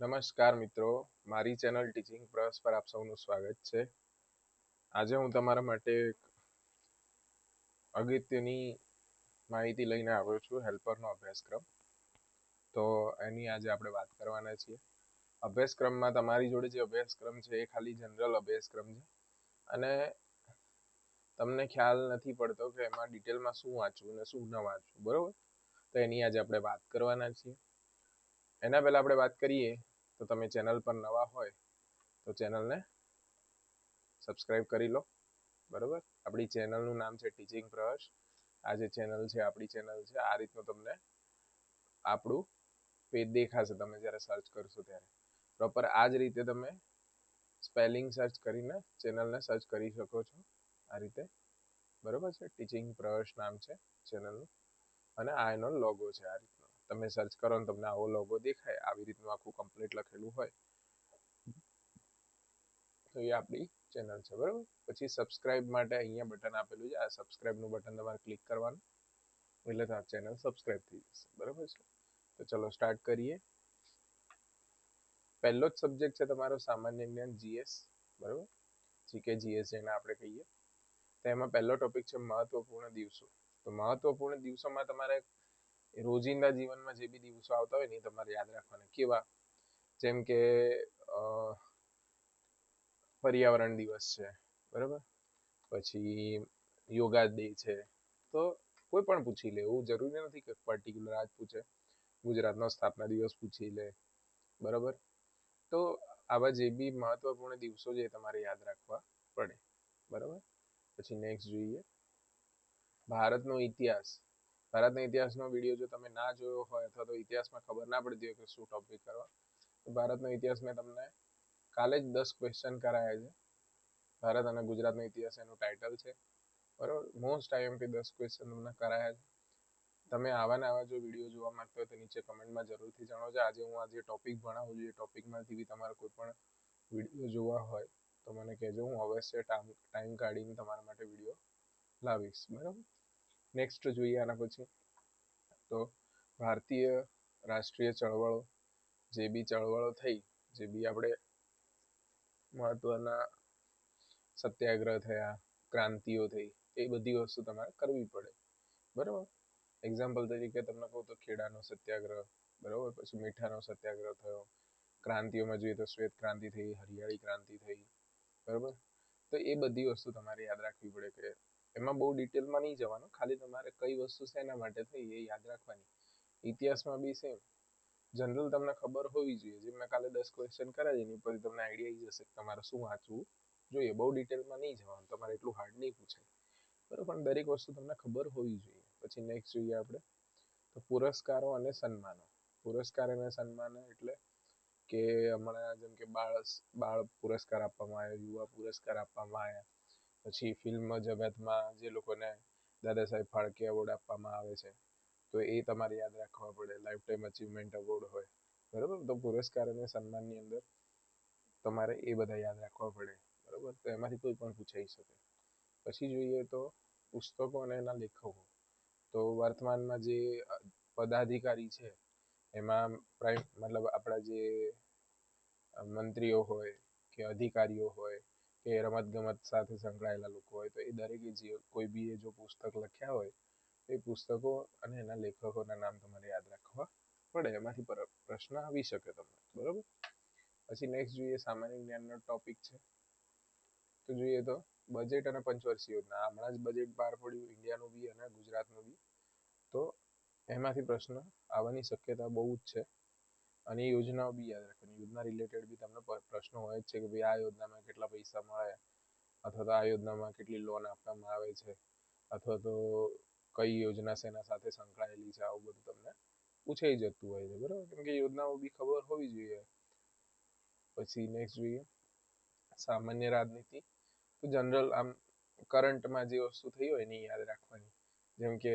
નમસ્કાર મિત્રો, મારી ચેનલ ટીચિંગ પ્રસ પર આપ સૌનું સ્વાગત છે. આજે હું તમારા માટે એક અગત્યની માહિતી લઈને આવ્યો છું, હેલ્પરનો અભ્યાસક્રમ. તો એની આજે આપણે વાત કરવાના છીએ. અભ્યાસક્રમમાં તમારી જોડે જે અભ્યાસક્રમ છે એ ખાલી જનરલ અભ્યાસક્રમ છે. અને તમને ખ્યાલ નથી પડતો કે એમાં ડિટેલમાં શું વાંચવું ને શું ન વાંચવું, બરોબર? તો એની આજે આપણે વાત કરવાના છીએ. એના પહેલા આપણે વાત કરીએ તો તમે ચેનલ પર નવા હોય તો ચેનલને સબસ્ક્રાઈબ કરી લો. બરાબર? આપણી ચેનલનું નામ છે ટીચિંગ પ્રહર્ષ. આ જે ચેનલ છે, આપણી ચેનલ છે, આ રીતનું તમને આપણું પેજ દેખાશે તમે જ્યારે સર્ચ કરશો ત્યારે. પ્રોપર આ જ રીતે તમે સ્પેલિંગ સર્ચ કરીને ચેનલને સર્ચ કરી શકો છો. આ રીતે. બરોબર છે? ટીચિંગ પ્રવેશ નામ છે ચેનલનું. અને આ એનો લોગો છે આ રીતનો તમે સર્ચ કરો ને તમને આવો લોગો દેખાય, આવી રીતનું આખું કમ્પ્લીટ લખેલું હોય. તો એ આપણી ચેનલ છે, બરાબર? પછી સબસ્ક્રાઇબ માટે અહીંયા બટન આપેલું છે. આ સબસ્ક્રાઇબનું બટન તમારે ક્લિક કરવાનું. એટલે આ ચેનલ સબસ્ક્રાઇબ થઈ જશે, બરાબર છે? તો ચલો સ્ટાર્ટ કરીએ. પહેલો જ સબ્જેક્ટ છે તમારો સામાન્ય જ્ઞાન જીએસ બરાબર? જીકે જીએસ જેને આપણે કહીએ. તો એમાં પહેલો ટોપિક છે મહત્વપૂર્ણ દિવસો. તો મહત્વપૂર્ણ દિવસોમાં તમારે રોજિંદા જીવનમાં જે બી દિવસો આવતા હોય ને એ તમારે યાદ રાખવાના. કેવા? જેમ કે પર્યાવરણ દિવસ છે, બરાબર? પછી યોગા ડે છે. તો કોઈ પણ પૂછી લે, એવું જરૂરી નથી કે પર્ટિક્યુલર આજ પૂછે, ગુજરાતનો સ્થાપના દિવસ પૂછી લે, બરાબર? તો આવા જે બી મહત્વપૂર્ણ દિવસો છે તમારે યાદ રાખવા પડે, બરાબર? પછી નેક્સ્ટ જોઈએ. ભારતનો ઇતિહાસ ભારતના ઇતિહાસનો વીડિયો જો તમે ના જોયો હોય અથવા તો ઇતિહાસમાં ખબર ના પડતી હોય કે શું ટોપિક કરવા, તો ભારતનો ઇતિહાસ મેં તમને કાલે જ દસ ક્વેશ્ચન કરાયા છે. ભારત અને ગુજરાતનો ઇતિહાસ એનું ટાઇટલ છે. બરોબર? મોસ્ટ આઈએમપી દસ ક્વેશ્ચન તમને કરાયા છે. તમે આવા ને આવા જો વીડિયો જોવા માંગતા હોય તો નીચે કમેન્ટમાં જરૂરથી જણાવજો. આજે હું આજે ટોપિક ભણાવું છું. એ ટોપિકમાંથી બી તમારે કોઈ પણ વીડિયો જોવા હોય તો મને કહેજો. હું અવશ્ય ટાઈમ કાઢીને તમારા માટે વીડિયો લાવીશ. બરાબર? નેક્સ્ટ જોઈએ આના પછી. તો ભારતીય રાષ્ટ્રીય ચળવળો, જે બી ચળવળો થઈ, જે બી આપણે મહત્વના સત્યાગ્રહ થયા, ક્રાંતિઓ થઈ, એ બધી વસ્તુ તમારે કરવી પડે. બરાબર? એક્ઝામ્પલ તરીકે તમને કહું તો ખેડાનો સત્યાગ્રહ, બરાબર? પછી મીઠાનો સત્યાગ્રહ થયો. ક્રાંતિઓમાં જોઈએ તો શ્વેત ક્રાંતિ થઈ, હરિયાળી ક્રાંતિ થઈ, બરાબર? તો એ બધી વસ્તુ તમારે યાદ રાખવી પડે કે એમાં બહુ ડિટેલમાં નહીં જવાનું. ખાલી તમારે કઈ વસ્તુ શેના માટે થઈ એ યાદ રાખવાની. ઇતિહાસમાં બી સેમ જનરલ તમને ખબર હોવી જોઈએ. જે મેં કાલે દસ ક્વેશ્ચન કર્યા એની પરથી તમને આઈડિયા આવી જશે તમારે શું વાંચવું જોઈએ. બહુ ડિટેલમાં નહીં જવાનું. તમારે એટલું હાર્ડ નહીં પૂછાય. બરાબર, પણ દરેક વસ્તુ તમને ખબર હોવી જોઈએ. પછી નેક્સ્ટ જોઈએ આપણે. તો પુરસ્કારો અને સન્માનો. પુરસ્કાર અને સન્માન એટલે કે હમણાં જેમ કે બાળ બાળ પુરસ્કાર આપવામાં આવ્યો, યુવા પુરસ્કાર આપવામાં આવ્યા. પછી film જગતમાં જે લોકોને દાદા સાહેબ ફાળકે award આપવામાં આવે છે, તો એ તમારે યાદ રાખવા પડે. Lifetime achievement award હોય, બરોબર? તો પુરસ્કાર અને સન્માનની અંદર તમારે એ બધા યાદ રાખવા પડે, બરોબર? તો એમાંથી કોઈ પણ પૂછાઈ શકે. પછી જોઈએ તો પુસ્તકો અને એના લેખકો. તો વર્તમાનમાં જે પદાધિકારી છે, એમાં મતલબ આપણા જે મંત્રીઓ હોય કે અધિકારીઓ હોય કે રમત ગમત સાથે સંકળાયેલા લોકો હોય તો એ દરેકે જે કોઈ બી એ જો પુસ્તક લખ્યા હોય એ પુસ્તકો અને એના લેખકોના નામ તમારે યાદ રાખવા પડે. એમાંથી પ્રશ્ન આવી શકે તમને. બરોબર? પછી નેક્સ્ટ જોઈએ સામાન્ય જ્ઞાનનો ટોપિક છે. તો જોઈએ તો બજેટ અને પંચવર્ષીય યોજના. હમણાં જ બજેટ બહાર પડ્યું ઇન્ડિયાનું બી અને ગુજરાતનું બી. તો એમાંથી પ્રશ્ન આવવાની શક્યતા બહુ જ છે. અને એ યોજનાઓ બી યાદ રાખવાની. યોજના રિલેટેડ બી તમને પ્રશ્નો હોય જ છે કે ભાઈ આ યોજનામાં કેટલા પૈસા મળે, અથવા તો આ યોજનામાં કેટલી લોન આપવામાં આવે છે, અથવા તો કઈ યોજના શેના સાથે સંકળાયેલી છે, આવું બધું તમને પૂછાઈ જતું હોય છે, બરોબર? કેમ કે યોજનાઓ બી ખબર હોવી જોઈએ. પછી નેક્સ્ટ જોઈએ, સામાન્ય રાજનીતિ. તો જનરલ આમ કરંટમાં જે વસ્તુ થઈ હોય એની યાદ રાખવાની. જેમ કે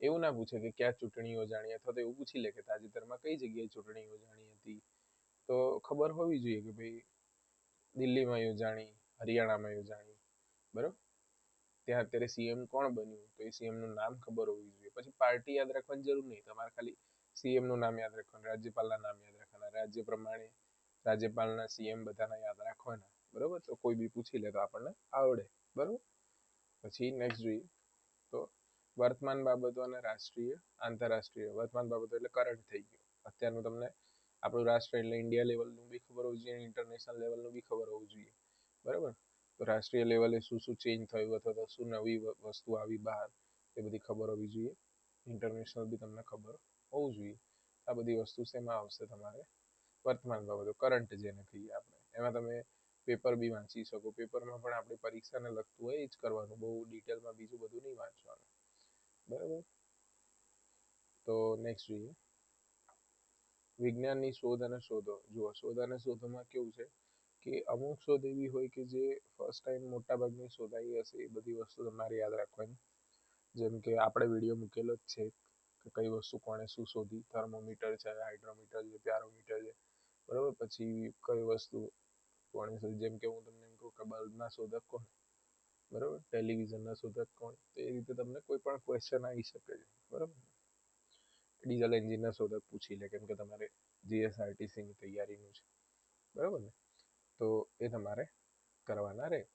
એવું ના પૂછે કે ક્યાં ચૂંટણી યોજાણી અથવા તો એવું પૂછી લે કે તાજેતરમાં કઈ જગ્યાએ ચૂંટણી યોજાણી હતી. તો ખબર હોવી જોઈએ કે ભાઈ દિલ્હીમાં યોજાણી હરિયાણામાં યોજાણી બરોબર? ત્યાં અત્યારે સીએમ કોણ બન્યું? તો એ સીએમનું નામ ખબર હોવી જોઈએ. પછી પાર્ટી યાદ રાખવાની જરૂર નહીં. તમારે ખાલી સીએમનું નામ યાદ રાખવાનું, રાજ્યપાલના નામ યાદ રાખવાના. રાજ્ય પ્રમાણે રાજ્યપાલના સીએમ બધાના યાદ રાખવાના, બરોબર? તો કોઈ બી પૂછી લે તો આપણને આવડે, બરોબર? પછી નેક્સ્ટ જોઈએ. તો વર્તમાન બાબતો અને રાષ્ટ્રીય, આંતરરાષ્ટ્રીય વર્તમાન બાબતો એટલે current થઈ ગયું. અત્યારનું તમને આપણું રાષ્ટ્ર એટલે ઇન્ડિયા લેવલનું બી ખબર હોવી જોઈએ ઇન્ટરનેશનલ લેવલનું બી ખબર હોવું જોઈએ. બરાબર? તો રાષ્ટ્રીય લેવલે શું શું ચેન્જ થયું અથવા શું નવી વસ્તુ આવી બહાર, એ બધી ખબર હોવી જોઈએ. ઇન્ટરનેશનલ બી તમને ખબર હોવું જોઈએ. આ બધી વસ્તુ શેમાં આવશે તમારે? વર્તમાન બાબતો કરંટ જેને કહીએ આપણે. એમાં તમે પેપર બી વાંચી શકો. પેપરમાં પણ આપણી પરીક્ષાને લગતું હોય એ જ કરવાનું. બહુ ડિટેલમાં બીજું બધું નહીં વાંચવાનું. બરાબર? તો next જોઈએ. વિજ્ઞાનની શોધ અને શોધો. જુઓ, શોધ અને શોધોમાં કેવું છે કે અમુક શોધ એવી હોય કે જે first time મોટાભાગની શોધાઈ હશે, એ બધી વસ્તુ તમારે યાદ રાખવાની. જેમ કે આપણે વીડિયો મૂકેલો જ છે કે કઈ વસ્તુ કોણે શું શોધી. thermometer છે, hydrometer છે પ્યારોમીટર છે. બરાબર? પછી કઈ વસ્તુ કોણે શોધી? જેમ કે હું તમને એમ કહું કે બલ્બના શોધક કોણ? બરાબર? ટેલિવિઝનના શોધક કોણ? તો એ રીતે તમને કોઈ પણ question આવી શકે છે. બરાબર? ડીઝલ એન્જિનના શોધક પૂછી લે, કેમ કે તમારે જીએસઆરટીસી ની તૈયારીનું છે. બરોબર ને? તો એ તમારે કરવાના રહે.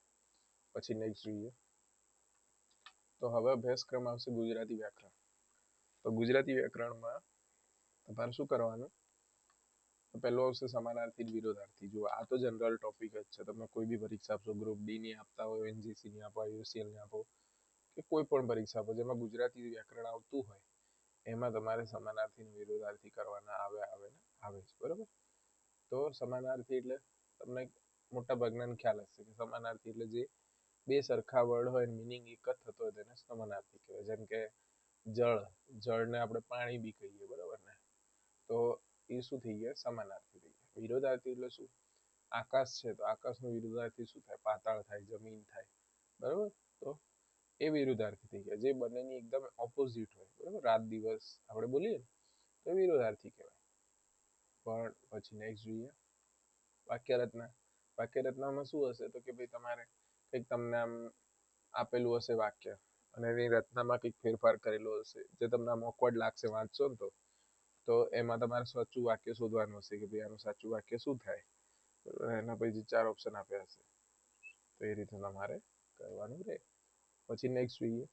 પછી next જોઈએ. તો હવે અભ્યાસક્રમ આવશે ગુજરાતી વ્યાકરણ. તો ગુજરાતી વ્યાકરણમાં તમારે શું કરવાનું? પહેલો આવશે સમાનાર્થી વિરોધાર્થી. જુઓ, આ તો જનરલ ટોપિક જ છે. તમે કોઈ બી પરીક્ષા આપશો ગ્રુપ ડી ની આપતા હોય એનજીસી ની આપો યુસીએલની આપો, કે કોઈ પણ પરીક્ષા આપો, જેમાં ગુજરાતી વ્યાકરણ આવતું હોય, એમાં તમારે સમાનાર્થી વિરોધાર્થી કરવાના આવે આવે આવે છે બરોબર? તો સમાનાર્થી એટલે તમને મોટા ભાગના ખ્યાલ હશે કે સમાનાર્થી એટલે જે બે સરખા વર્ડ હોય મિનિંગ એક જ થતો હોય તેને સમાનાર્થી કહેવાય. જેમ કે જળ, જળને આપણે પાણી બી કહીએ, બરાબર ને? તો એ શું થઈ ગયા? સમાનાર્થી થઈ ગયા. વિરોધાર્થી એટલે શું? આકાશ છે તો આકાશનું વિરોધાર્થી શું થાય? પાતાળ થાય, જમીન થાય. બરાબર? તો એ વિરુદ્ધાર્થી થઈ ગયા. જે બંનેની એકદમ ઓપોઝિટ હોય. બરાબર? રાત દિવસ આપણે બોલીએ તો વિરોધાર્થી કહેવાય. પણ પછી નેક્સ્ટ જોઈએ. વાક્ય રચના વાક્ય રચનામાં શું હશે? તો કે ભાઈ તમારે કંઈક તમને આમ આપેલું હશે વાક્ય. અને એની રચનામાં કંઈક ફેરફાર કરેલો હશે. જે તમને awkward લાગશે વાંચશો ને તો. તો એમાં તમારે સાચું વાક્ય શોધવાનું હશે કે ભાઈ આનું સાચું વાક્ય શું થાય? એના પછી ચાર ઓપ્શન આપ્યા હશે. તો એ રીતે તમારે કરવાનું રહે. પછી નેક્સ્ટ જોઈએ.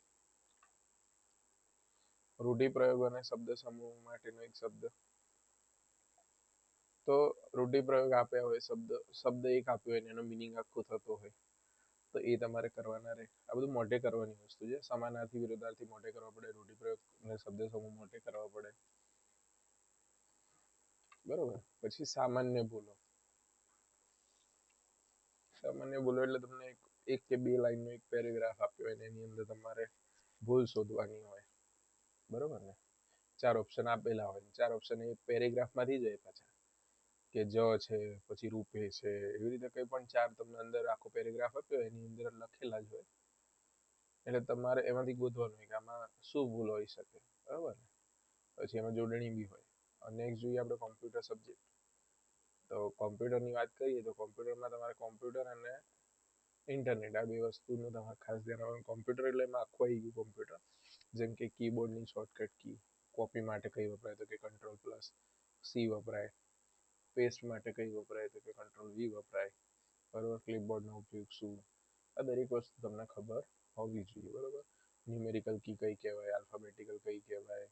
રૂઢિપ્રયોગ અને શબ્દ સમૂહ માટેનો એક શબ્દ. તો રૂઢિપ્રયોગ આપ્યા હોય, શબ્દ શબ્દ એક આપ્યો હોય એનો મિનિંગ આખો થતો હોય, તો એ તમારે કરવાના રહે. આ બધું મોઢે કરવાની વસ્તુ છે. સમાનાર્થી વિરોધાર્થી મોઢે કરવા પડે, રૂઢિપ્રયોગ અને શબ્દ સમૂહ મોઢે કરવા પડે. બરોબર? પછી સામાન્ય ભૂલો સામાન્ય ભૂલો એટલે તમને એક કે બે લાઈનનો એક પેરેગ્રાફ આપ્યો હોય એની અંદર તમારે ભૂલ શોધવાની હોય. બરોબર ને? ચાર ઓપ્શન આપેલા હોય ચાર ઓપ્શન એ પેરેગ્રાફમાંથી જ હોય પાછા. કે જ છે, પછી રૂપે છે, એવી રીતે કંઈ પણ ચાર તમને અંદર આખો પેરેગ્રાફ આપ્યો એની અંદર લખેલા જ હોય. એટલે તમારે એમાંથી ગોતવાનું કે આમાં શું ભૂલ હોઈ શકે. બરાબર ને? પછી એમાં જોડણી બી હોય. નેક્સ્ટ જોઈએ આપણે કોમ્પ્યુટર સબ્જેક્ટ તો કોમ્પ્યુટરની વાત કરીએ તો કોમ્પ્યુટરમાં તમારે કોમ્પ્યુટર અને ઇન્ટરનેટ આ બે વસ્તુનું તમારે ખાસ ધ્યાન રાખવાનું. કોમ્પ્યુટર એટલે એમાં આખું આવી ગયું કોમ્પ્યુટર જેમ કે કીબોર્ડની શોર્ટકટ કી કોપી માટે કઈ વપરાય તો કે કંટ્રોલ પ્લસ સી વપરાય. પેસ્ટ માટે કઈ વપરાય તો કે કંટ્રોલ વી વપરાય. બરોબર? ક્લિપબોર્ડનો ઉપયોગ શું? આ દરેક વસ્તુ તમને ખબર હોવી જોઈએ, બરોબર? ન્યુમેરિકલ કી કઈ કહેવાય? આલ્ફાબેટિકલ કઈ કહેવાય?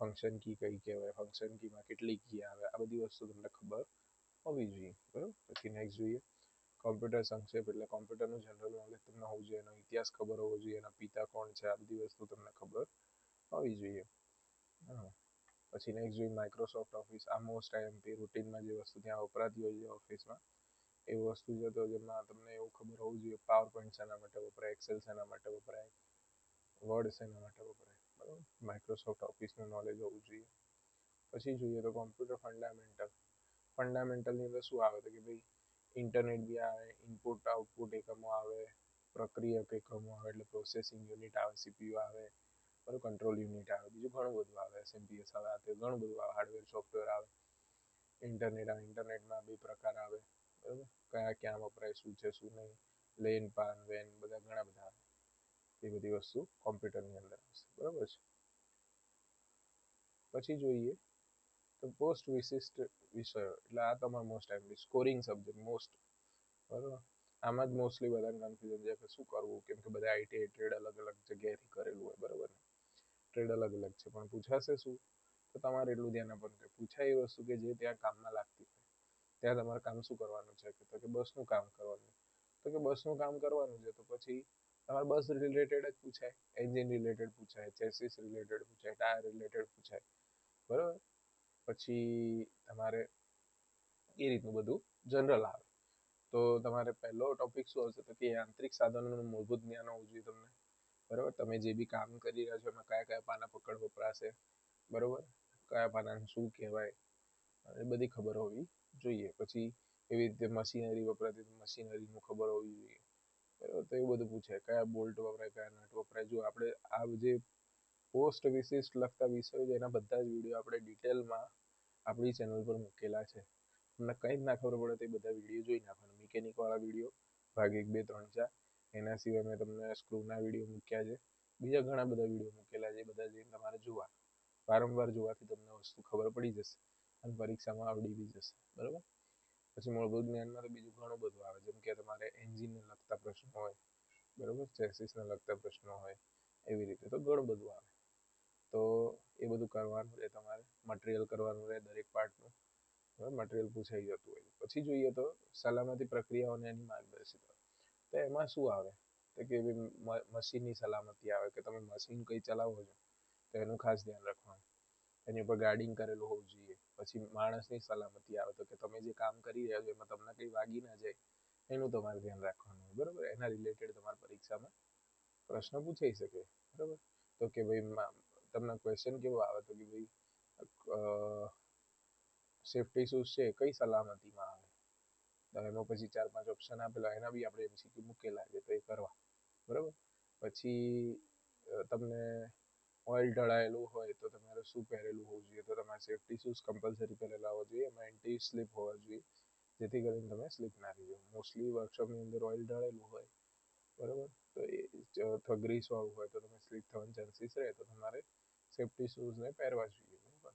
ફંક્શન કી કઈ કહેવાય ફંક્શન કીમાં કેટલી કી આવે, આ બધી વસ્તુ તમને ખબર હોવી જોઈએ, બરોબર? પછી નેક્સ્ટ જોઈએ કોમ્પ્યુટર સંક્ષેપ એટલે કોમ્પ્યુટરનું જનરલ નોલેજ તમને હોવું જોઈએ, એનો ઇતિહાસ ખબર હોવો જોઈએ, એના પિતા કોણ છે, આ બધી વસ્તુ તમને ખબર હોવી જોઈએ. પછી નેક્સ્ટ જોઈએ માઇક્રોસોફ્ટ ઓફિસ આ મોસ્ટ આઈએમપી રૂટીનમાં જે વસ્તુ ત્યાં વપરાતી હોય છે ઓફિસમાં એ વસ્તુ છે તો જેમાં તમને એવું ખબર હોવું જોઈએ પાવર પોઈન્ટ શેના માટે વપરાય એક્સેલ શેના માટે વપરાય વર્ડ શેના માટે વપરાય. માઇક્રોસોફ્ટ ઓફિસનું નોલેજ હોવું જોઈએ. પછી જોઈએ તો કોમ્પ્યુટર ફંડામેન્ટલ ફંડામેન્ટલની અંદર શું આવે તો કે ભાઈ ઇન્ટરનેટ બી આવે ઇનપુટ આઉટપુટ એકમો આવે, પ્રક્રિયક એકમો આવે, એટલે પ્રોસેસિંગ યુનિટ આવે સીપીયુ આવે બરાબર કંટ્રોલ યુનિટ આવે, બીજું ઘણું બધું આવે એસએમપીએસ આવે, આ તે ઘણું બધું આવે હાર્ડવેર સોફ્ટવેર આવે. ઇન્ટરનેટ આવે ઇન્ટરનેટમાં બે પ્રકાર આવે, બરાબર? કયા, ક્યાં વપરાય, શું છે, શું નહીં લેન પાન વેન બધા ઘણા બધા આવે. એ બધી વસ્તુ કોમ્પ્યુટરની અંદર આવશે બરાબર છે? પછી જોઈએ તો પોસ્ટ વિશિષ્ટ વિષયો, એટલે આ તમારો most MP scoring subject most બરાબર? આમાં જ મોસ્ટલી બધાને કન્ફ્યુઝન છે કે શું કરવું, કેમ કે બધા આઈટીઆઈ ટ્રેડ અલગ અલગ જગ્યાએથી કરેલું હોય, બરાબર ટ્રેડ અલગ અલગ છે, પણ પૂછાશે શું? તો તમારે એટલું ધ્યાન આપવાનું કે પૂછાય એ વસ્તુ કે જે ત્યાં કામમાં લાગતી હોય. ત્યાં તમારે કામ શું કરવાનું છે? તો કે બસનું કામ કરવાનું. તો કે બસનું કામ કરવાનું છે, તો પછી તમારે બસ રિલેટેડ જ પૂછાય એન્જિન રિલેટેડ પૂછાય ચેસિસ રિલેટેડ પૂછાય ટાયર રિલેટેડ પૂછાય, બરાબર? પછી તમારે એ રીતનું બધું જનરલ આવે. તો તમારે પહેલો ટોપિક શું આવશે? તો કે યાંત્રિક સાધનોનું મૂળભૂત જ્ઞાન હોવું જોઈએ તમને, બરાબર? તમે જે બી કામ કરી રહ્યા છો, એમાં કયા કયા પાના પકડ વપરાશે બરાબર? કયા પાનાને શું કહેવાય, એ બધી ખબર હોવી જોઈએ. પછી એવી રીતે મશીનરી વપરાતી, મશીનરીનું ખબર હોવી જોઈએ. તો એવું બધું પૂછે, કયા બોલ્ટ વપરાય, કયા નટ વપરાય. જો આપણે આ જે પોસ્ટ વિશિષ્ટ લગતા વિષયો છે, એના બધા જ વીડિયો આપણે ડિટેલમાં આપણી ચેનલ પર મૂકેલા છે. તમને કંઈ જ ના ખબર પડે તો એ બધા વીડિયો જોઈ નાખવાના. મિકેનિક વાળા વીડિયો, ભાગ એક, બે, ત્રણ, ચાર. એના સિવાય મેં તમને સ્ક્રૂના વીડિયો મૂક્યા છે. બીજા ઘણા બધા વીડિયો મૂકેલા છે બધા જઈને તમારે જોવા વારંવાર જોવાથી તમને વસ્તુ ખબર પડી જશે અને પરીક્ષામાં આવડી બી જશે. બરાબર? પછી મૂળભૂત જ્ઞાનમાં તો બીજું ઘણું બધું આવે, જેમ કે તમારે એન્જિનને લગતા પ્રશ્નો હોય, બરાબર? ચેસિસને લગતા પ્રશ્નો હોય, એવી રીતે તો ઘણું બધું આવે. તો એ બધું કરવાનું રહે તમારે, મટીરિયલ કરવાનું રહે દરેક પાર્ટનું મટીરિયલ પૂછાઈ જતું હોય. પછી જોઈએ તો સલામતી પ્રક્રિયાઓને એની માર્ગદર્શિકા તો એમાં શું આવે? તો કે મશીનની સલામતી આવે કે તમે મશીન કંઈ ચલાવો છો, તો એનું ખાસ ધ્યાન રાખવાનું. એની ઉપર ગાર્ડિંગ કરેલું હોવું જોઈએ. પછી માણસની સલામતી આવે તો કે તમે જે કામ કરી રહ્યા છો એમાં તમને કંઈ વાગી ના જાય, એનું તમારે ધ્યાન રાખવાનું બરોબર? એના રિલેટેડ તમારા પરીક્ષામાં પ્રશ્ન પૂછાઈ શકે, બરોબર? તો કે ભાઈ તમને ક્વેશ્ચન કેવો આવે તો કે ભાઈ સેફટી શૂઝ છે, કઈ સલામતીમાં આવે? એનો પછી ચાર પાંચ ઓપ્શન આપેલા, એના બી આપણે એમસીક્યુ મૂકેલા છે, તો એ કરવા, બરાબર? પછી તમને ઓઇલ ઢળાયેલું હોય તો તમારે શું પહેરેલું હોવું જોઈએ? તો તમારે સેફ્ટી શૂઝ કમ્પલસરી પહેરેલા હોવા જોઈએ, એમાં એન્ટી સ્લિપ હોવા જોઈએ, જેથી કરીને તમે સ્લીપ ના થઈ જાઓ. મોસ્ટલી વર્કશોપની અંદર ઓઇલ ઢળેલું હોય, બરાબર? તો એ ગ્રીસ વાળું હોય તો તમે સ્લીપ થવાની ચાન્સીસ રહે, તો તમારે સેફ્ટી શૂઝને પહેરવા જોઈએ, બરાબર?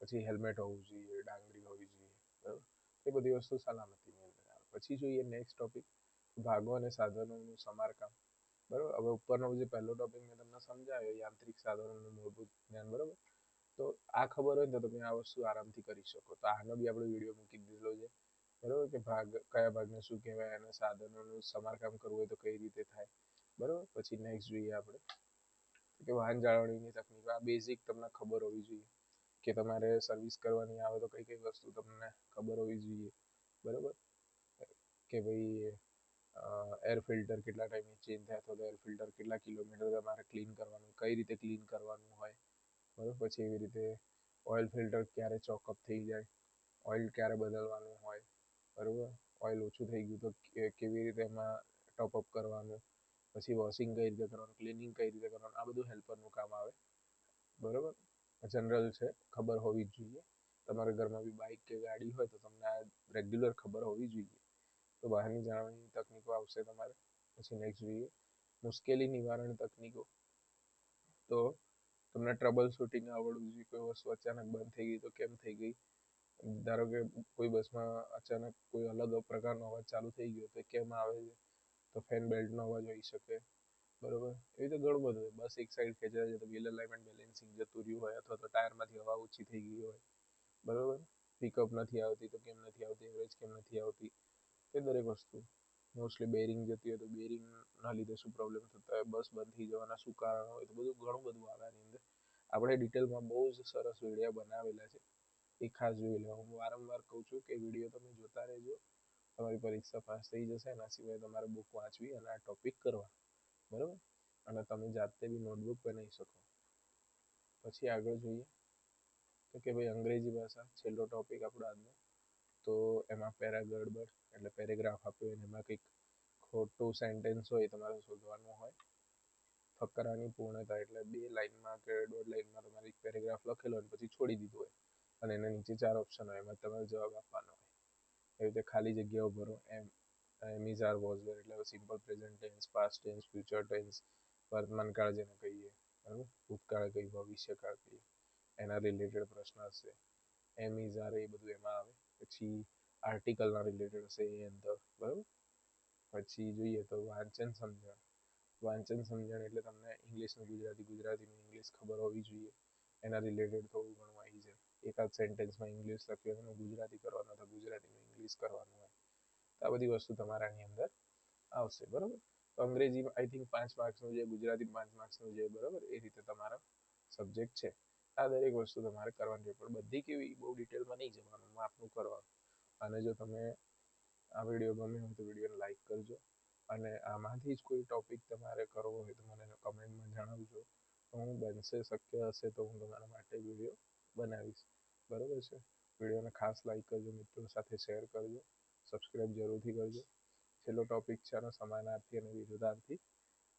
પછી હેલ્મેટ હોવું જોઈએ, ડાંગરી હોવી જોઈએ, બરાબર? એ બધી વસ્તુ સલામતીની અંદર આવે. પછી જોઈએ નેક્સ્ટ ટોપિક ભાગો અને સાધનોનું સમારકામ. બરાબર? હવે ઉપરનો જે પહેલો ટોપિક મેં તમને સમજાવ્યો યાંત્રિક સાધનોનું મૂળભૂત જ્ઞાન, બરાબર? તો આ ખબર હોય ને તો તમે આ વસ્તુ આરામથી કરી શકો. તો આનો બી આપણે વીડિયો મૂકી દીધેલો છે. બરાબર? કે ભાગ, કયા ભાગને શું કહેવાય અને સાધનોનું સમારકામ કરવું હોય તો કઈ રીતે થાય? બરાબર? પછી નેક્સ્ટ જોઈએ આપણે. કે વાહન જાળવણીની તકનીક. આ બેઝિક તમને ખબર હોવી જોઈએ. કે તમારે સર્વિસ કરવાની આવે તો કઈ કઈ વસ્તુ તમને ખબર હોવી જોઈએ. બરાબર? કે ભાઈ એર ફિલ્ટર કેટલા ટાઈમે ચેન્જ થાય તો એર ફિલ્ટર કેટલા કિલોમીટર તમારે ક્લીન કરવાનું, કઈ રીતે ક્લીન કરવાનું હોય, બરાબર? પછી એવી રીતે ઓઇલ ફિલ્ટર ક્યારે ચોકઅપ થઈ જાય ઓઇલ ક્યારે બદલવાનું હોય, બરાબર? ઓઇલ ઓછું થઈ ગયું તો કેવી રીતે એમાં ટોપઅપ કરવાનું, પછી વોશિંગ કઈ રીતે કરવાનું ક્લિનિંગ કઈ રીતે કરવાનું, આ બધું હેલ્પરનું કામ આવે, બરાબર? જનરલ છે, ખબર હોવી જ જોઈએ. તમારા ઘરમાં બી બાઇક કે ગાડી હોય તો તમને આ રેગ્યુલર ખબર હોવી જોઈએ. તો બહારની જાણવાની તકનીકો આવશે તમારે. પછી નેક્સ્ટ જોઈએ, મુશ્કેલી નિવારણ તકનીકો. તો તમને ટ્રબલ શૂટિંગ આવડવું જોઈએ, કોઈ વસ્તુ અચાનક બંધ થઈ ગઈ તો કેમ થઈ ગઈ? ધારો કે કોઈ બસમાં અચાનક કોઈ અલગ પ્રકારનો અવાજ ચાલુ થઈ ગયો તો કેમ આવે છે? તો ફેન બેલ્ટનો અવાજ હોઈ શકે. બરોબર? એ રીતે ઘણું બધું બસ એક સાઈડ ખેંચાય છે તો વ્હીલ અલાઇનમેન્ટ બેલેન્સિંગ જતું રહ્યું હોય અથવા તો ટાયરમાંથી હવા ઓછી થઈ ગઈ હોય. બરોબર? પિકઅપ નથી આવતી તો કેમ નથી આવતી? એવરેજ કેમ નથી આવતી? એ દરેક વસ્તુ મોસ્ટલી બેરિંગ જતી હોય તો બેરિંગના લીધે શું પ્રોબ્લેમ થતા હોય બસ બંધ થઈ જવાના શું કારણ હોય, તો બધું ઘણું બધું આવે આની અંદર. આપણે ડિટેલમાં બહુ જ સરસ વીડિયો બનાવેલા છે. એ ખાસ જોઈ લેવા. હું વારંવાર કહું છું કે વીડિયો તમે જોતા રહેજો. તમારી પરીક્ષા પાસ થઈ જશે એના સિવાય તમારે બુક વાંચવી અને આ ટોપિક કરવા. બરાબર? અને તમે જાતે બી નોટબુક બનાવી શકો. પછી આગળ જોઈએ. તો કે ભાઈ અંગ્રેજી ભાષા છેલ્લો ટોપિક આપણો આજનો. તો એમાં પેરા ગડબડ એટલે પેરેગ્રાફ આપ્યો હોય એમાં કંઈક ખોટું સેન્ટેન્સ હોય તમારે શોધવાનું હોય. ફકરાની પૂર્ણતા એટલે બે લાઇનમાં કે દોઢ લાઈનમાં તમારે એક પેરેગ્રાફ લખેલો હોય પછી છોડી દીધું હોય અને એના નીચે ચાર ઓપ્શન હોય, એમાં તમારે જવાબ આપવાનો હોય. એવી રીતે ખાલી જગ્યાઓ ભરો, એમ am is are was were એટલે simple present tense past tense future tense વર્તમાન કાળ જેને કહીએ, બરાબર? ભૂતકાળ કહીએ, ભવિષ્યકાળ કહીએ, એના રિલેટેડ પ્રશ્ન હશે. એમિઝા એ બધું એમાં આવે. પછી આર્ટિકલના રિલેટેડ હશે એ અંદર, બરાબર? પછી જોઈએ તો વાંચન સમજણ. વાંચન સમજણ એટલે તમને ઇંગ્લિશનું ગુજરાતી, ગુજરાતીનું ઇંગ્લિશ ખબર હોવી જોઈએ. એના રિલેટેડ થોડું ઘણું આવી જાય. એકાદ સેન્ટેન્સમાં ઇંગ્લિશ લખ્યું એનું ગુજરાતી કરવાનું તો ગુજરાતીનું ઇંગ્લિશ કરવાનું હોય. આ બધી વસ્તુ તમારાની અંદર આવશે, બરાબર? તો અંગ્રેજી આઈ થિંક પાંચ માર્ક્સનું જે ગુજરાતી પાંચ માર્ક્સનું જે, બરાબર? એ રીતે તમારા સબ્જેક્ટ છે. આ દરેક વસ્તુ તમારે કરવાની છે, પણ બધી કેવી બહુ ડિટેલમાં નહીં જવાનું માપનું કરવાનું અને જો તમે આ વીડિયો ગમ્યો હોય તો વિડીયોને લાઈક કરજો. અને આમાંથી જ કોઈ ટોપિક તમારે કરવો હોય તો મને કમેન્ટમાં જણાવજો. તો હું બનશે, શક્ય હશે તો હું તમારા માટે વીડિયો બનાવીશ. બરાબર છે? વિડીયોને ખાસ લાઈક કરજો, મિત્રો સાથે શેર કરજો. સબસ્ક્રાઈબ જરૂરથી કરજો. છેલ્લો ટોપિક છે આનો સમાનાર્થી અને વિરુદ્ધાર્થી.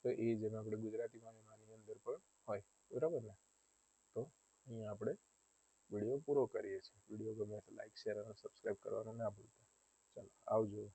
તો એ જેમાં આપણે ગુજરાતીમાં એમાંની અંદર પણ હોય. બરાબર ને? અહીંયા આપણે વીડિયો પૂરો કરીએ છીએ. વીડિયો ગમે તો લાઈક શેર અને સબસ્ક્રાઈબ કરવાનું ના ભૂલતા. ચાલો, આવજો.